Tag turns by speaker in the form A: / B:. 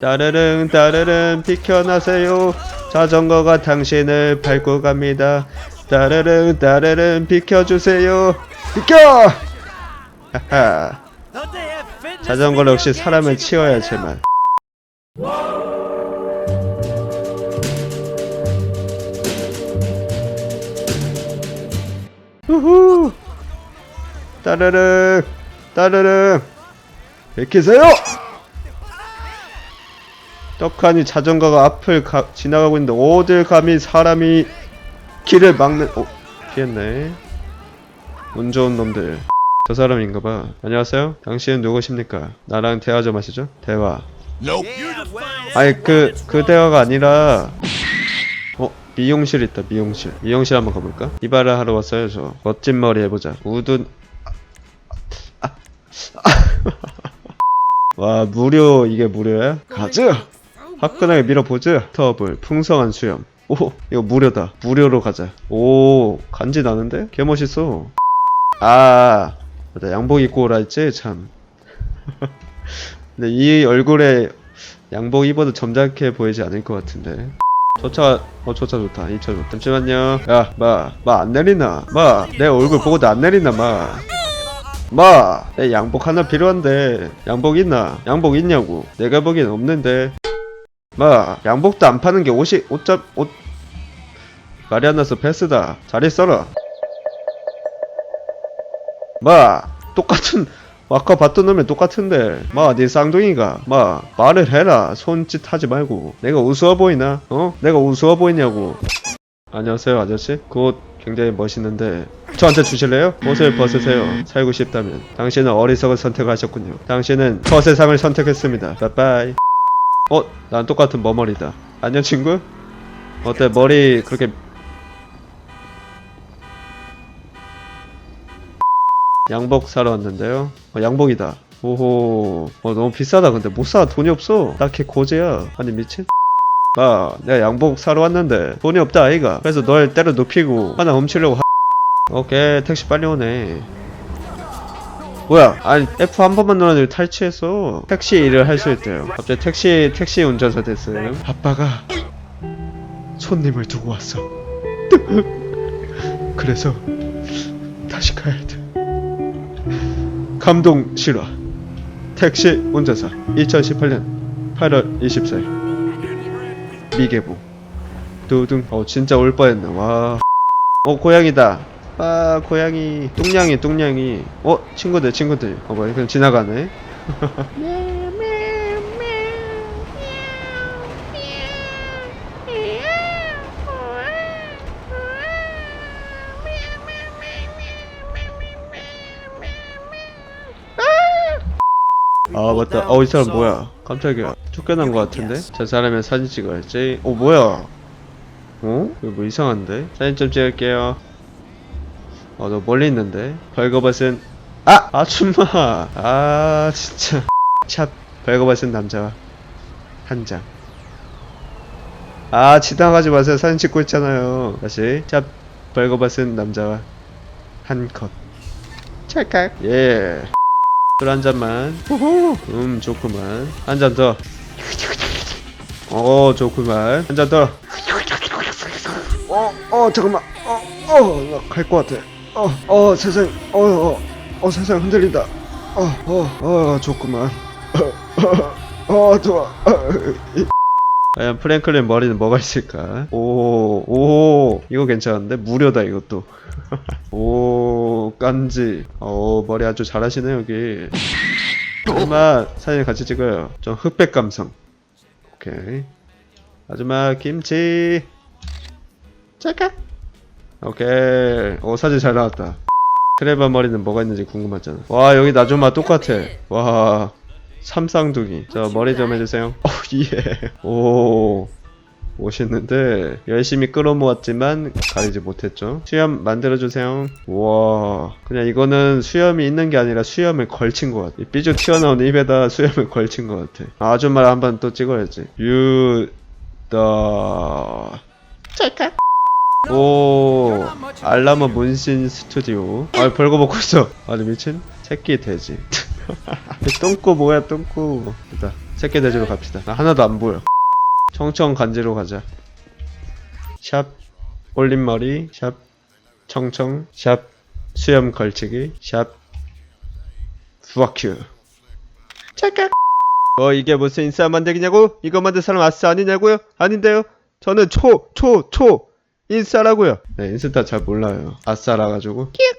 A: 따르릉 따르릉 비켜나세요. 자전거가 당신을 밟고 갑니다. 따르릉 따르릉 비켜주세요. 비켜! 하하. 자전거는 역시 사람을 치워야지만. 우후. 따르릉 따르릉 비키세요 떡하니 자전거가 앞을 가, 지나가고 있는데 어딜 감히 사람이 길을 막는 어 피했네. 운 좋은 놈들. 저 사람인가봐. 안녕하세요. 당신은 누구십니까? 나랑 대화 좀 하시죠. 대화. 아니 그그 대화가 아니라 어 미용실 있다 미용실. 미용실 한번 가볼까? 이발을 하러 왔어요 저. 멋진 머리 해보자. 우둔 아, 아, 아. 와 무료. 이게 무료야? 가자 화끈하게 밀어보자 터블 풍성한 수염. 오 이거 무료다. 무료로 가자. 오 간지 나는데? 개 멋있어. 아 맞아. 양복 입고 오라 했지? 참. 근데 이 얼굴에 양복 입어도 점잖게 보이지 않을 것 같은데. 저차 어 저 차 좋다. 이 차 좋다. 잠시만요. 야 마 마 안 내리나? 마 내 얼굴 보고도 안 내리나 마. 마, 내 양복 하나 필요한데. 양복 있나? 양복 있냐고. 내가 보기엔 없는데. 마, 양복도 안 파는 게 옷이 옷잡 옷 말이 안 나서 패스다. 잘 있어라. 마, 똑같은 아까 봤던 놈이 똑같은데 마, 네 쌍둥이가 마, 말을 해라. 손짓 하지 말고. 내가 우스워 보이나? 어? 내가 우스워 보이냐고. 안녕하세요, 아저씨. 그옷 굉장히 멋있는데 저한테 주실래요? 옷을 벗으세요. 살고 싶다면. 당신은 어리석은 선택을 하셨군요. 당신은 저 세상을 선택했습니다. 빠빠이. 어, 난 똑같은 머머리다. 안녕 친구? 어때 머리 그렇게 양복 사러 왔는데요. 어, 양복이다. 오호. 어, 너무 비싸다. 근데 못 사. 돈이 없어. 딱히 고제야. 아니 미친. 아, 내가 양복 사러 왔는데 돈이 없다 아이가. 그래서 널 때려 눕히고 하나 훔치려고. 하... 오케이 택시 빨리 오네. 뭐야? 아니 F 한 번만 눌렀는데 탈취했어. 택시 일을 할 수 있대요. 갑자기 택시 택시 운전사 됐어요. 아빠가 손님을 두고 왔어. 그래서 다시 가야 돼. 감동 실화. 택시 운전사 2018년 8월 24일. 미개봉 두둥 어 진짜 올 뻔했네 와어 고양이다 아 고양이 뚱냥이 뚱냥이. 어 친구들 친구들. 어 뭐야 그냥 지나가네. 아 맞다. 어 이 사람 뭐야? 깜짝이야. 쫓겨난 것 같은데? 저 사람의 사진 찍어야지. 어 뭐야? 어? 이거 뭐 이상한데? 사진 좀 찍을게요 어 너 멀리 있는데 벌거벗은 아! 아줌마 아 진짜 샵 벌거벗은 남자와 한 장 아 지나가지 마세요 사진 찍고 있잖아요 다시 샵 벌거벗은 남자와 한 컷 찰칵 예 술 한 잔만. 호호. 음, 좋구만. 한 잔 더. 어, 좋구만. 한 잔 더. 어, 어, 잠깐만. 어, 어, 갈것 같아. 어, 어, 세상, 어, 어, 어, 세상 흔들린다. 어, 어, 어, 좋구만. 어, 어, 어 좋아. 과연 프랭클린 머리는 뭐가 있을까? 오, 오, 이거 괜찮은데? 무료다, 이것도. 오, 깐지. 오, 머리 아주 잘하시네, 여기. 아줌마, 사진 같이 찍어요. 좀 흑백 감성. 오케이. 아줌마, 김치. 잠깐. 오케이. 오, 사진 잘 나왔다. 크레바 머리는 뭐가 있는지 궁금하잖아. 와, 여기 나좀마 똑같아. 와. 삼쌍둥이. 저 머리 좀 해주세요. 어, 예. 오. 멋있는데 열심히 끌어모았지만 가리지 못했죠. 수염 만들어주세요. 와, 그냥 이거는 수염이 있는 게 아니라 수염을 걸친 것 같아. 이 삐죽 튀어나온 입에다 수염을 걸친 것 같아. 아줌마 한번 또 찍어야지. 유더 찰칵. 오, 알라모 문신 스튜디오. 아, 벌거 먹고 있어. 아니 미친? 새끼 돼지. 똥꼬 뭐야 똥꼬. 됐다. 새끼 돼지로 갑시다 나 하나도 안 보여 청청 간지로 가자 샵 올림머리 샵 청청 샵 수염 걸치기 샵 you 찰칵 어 이게 무슨 인싸 만들기냐고? 이거 만든 사람 아싸 아니냐고요? 아닌데요? 저는 초, 초, 초 인싸라고요? 네 인스타 잘 몰라요. 아싸라 가지고. 끼익